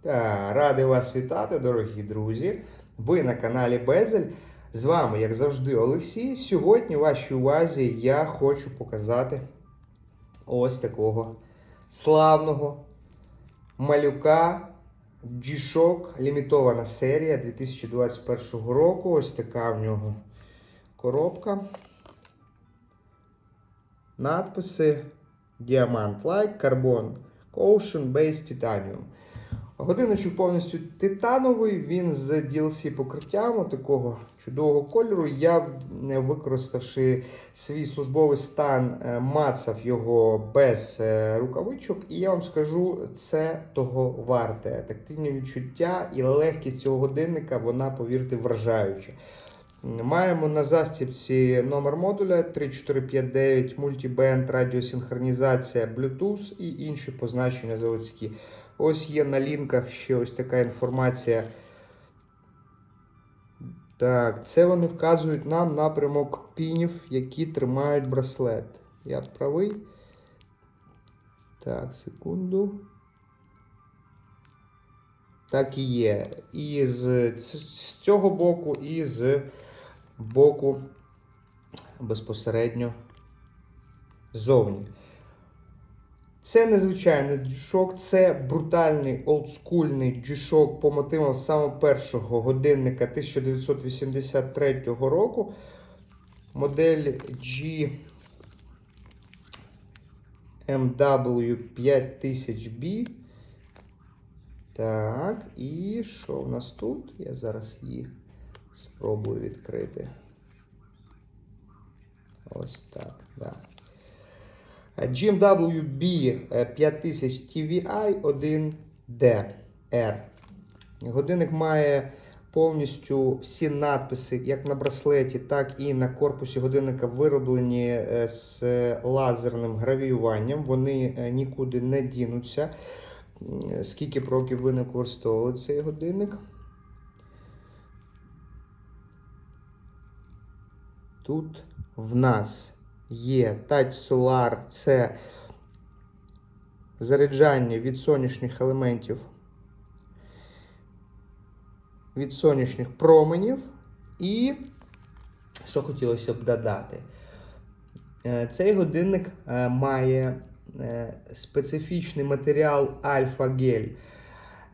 Та радий вас вітати, дорогі друзі. Ви на каналі Безель. З вами, як завжди, Олексій. Сьогодні вашій увазі я хочу показати ось такого славного малюка G-Shock, лімітована серія 2021 року. Ось така в нього коробка. Надписи Diamant Like Carbon Ocean Based Titanium. Годиночок повністю титановий, він з DLC покриттям такого чудового кольору. Я, використавши свій службовий стан, е, мацав його без е, рукавичок, і я вам скажу, це того варте. Тактильні відчуття і легкість цього годинника, вона, повірте, вражаюча. Маємо на застібці номер модуля 3459, мультібенд, радіосинхронізація, Bluetooth і інші позначення заводські. Ось є на лінках ще ось така інформація. Так, це вони вказують нам напрямок пінів, які тримають браслет. Я правий. Так, секунду. Так і є. І з, з цього боку, і з боку безпосередньо ззовні. Це незвичайний G-Shock, це брутальний олдскульний G-Shock по мотивам саме першого годинника 1983 року. Модель G MW 5000B. Так, і що в нас тут? Я зараз її спробую відкрити. Ось так, да. GMWB 5000 TVI 1DR. Годинник має повністю всі надписи, як на браслеті, так і на корпусі годинника вироблені е, з лазерним гравіюванням. Вони е, нікуди не дінуться. Скільки б років ви не використовували цей годинник? Тут в нас є Touch Solar, це заряджання від сонячних елементів, від сонячних променів. І, що хотілося б додати, Е, цей годинник е, має е, специфічний матеріал альфа-гель.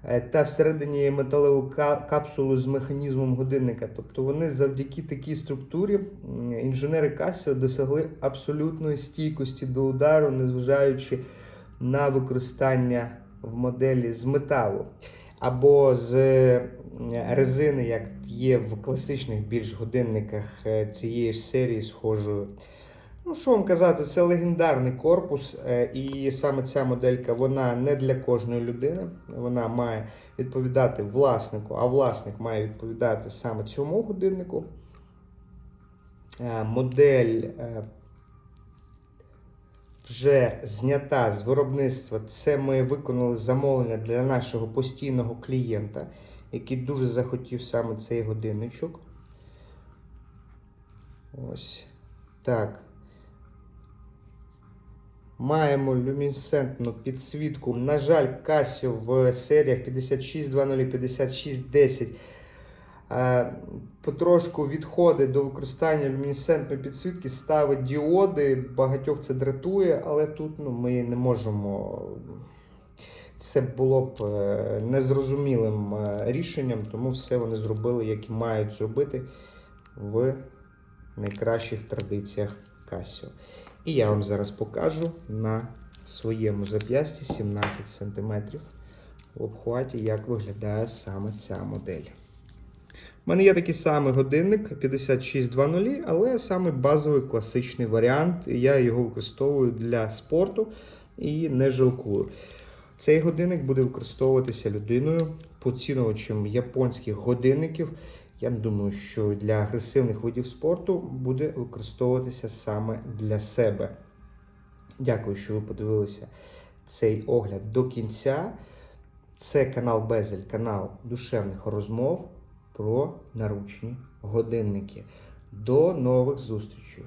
Е, Та всередині металеву ка- капсулу з механізмом годинника. Тобто вони завдяки такій структурі інженери Casio досягли абсолютної стійкості до удару, незважаючи на використання в моделі з металу або з е, резини, як є в класичних більш годинниках е, цієї ж серії схожою. Ну, що вам казати, це легендарний корпус, е, і саме ця моделька вона не для кожної людини. Вона має відповідати власнику, а власник має відповідати саме цьому годиннику. Е, Модель е, вже знята з виробництва. Це ми виконали замовлення для нашого постійного клієнта, який дуже захотів саме цей годинничок. Ось так. Маємо люмінесцентну підсвітку. На жаль, Casio в серіях 5620 і 5610 е, потрошку відходить до використання люмінесцентної підсвітки, ставить діоди. Багатьох це дратує, але тут ну, ми не можемо. Це було б е, незрозумілим е, рішенням, тому все вони зробили, як і мають зробити в найкращих традиціях Casio. І я вам зараз покажу на своєму зап'ясті 17 см в обхваті, як виглядає саме ця модель. У мене є такий самий годинник 5620, але саме базовий класичний варіант. Я його використовую для спорту і не жалкую. Цей годинник буде використовуватися людиною, поцінувачем японських годинників. Я думаю, що для агресивних видів спорту буде використовуватися саме для себе. Дякую, що ви подивилися цей огляд до кінця. Це канал Безель, канал душевних розмов про наручні годинники. До нових зустрічей!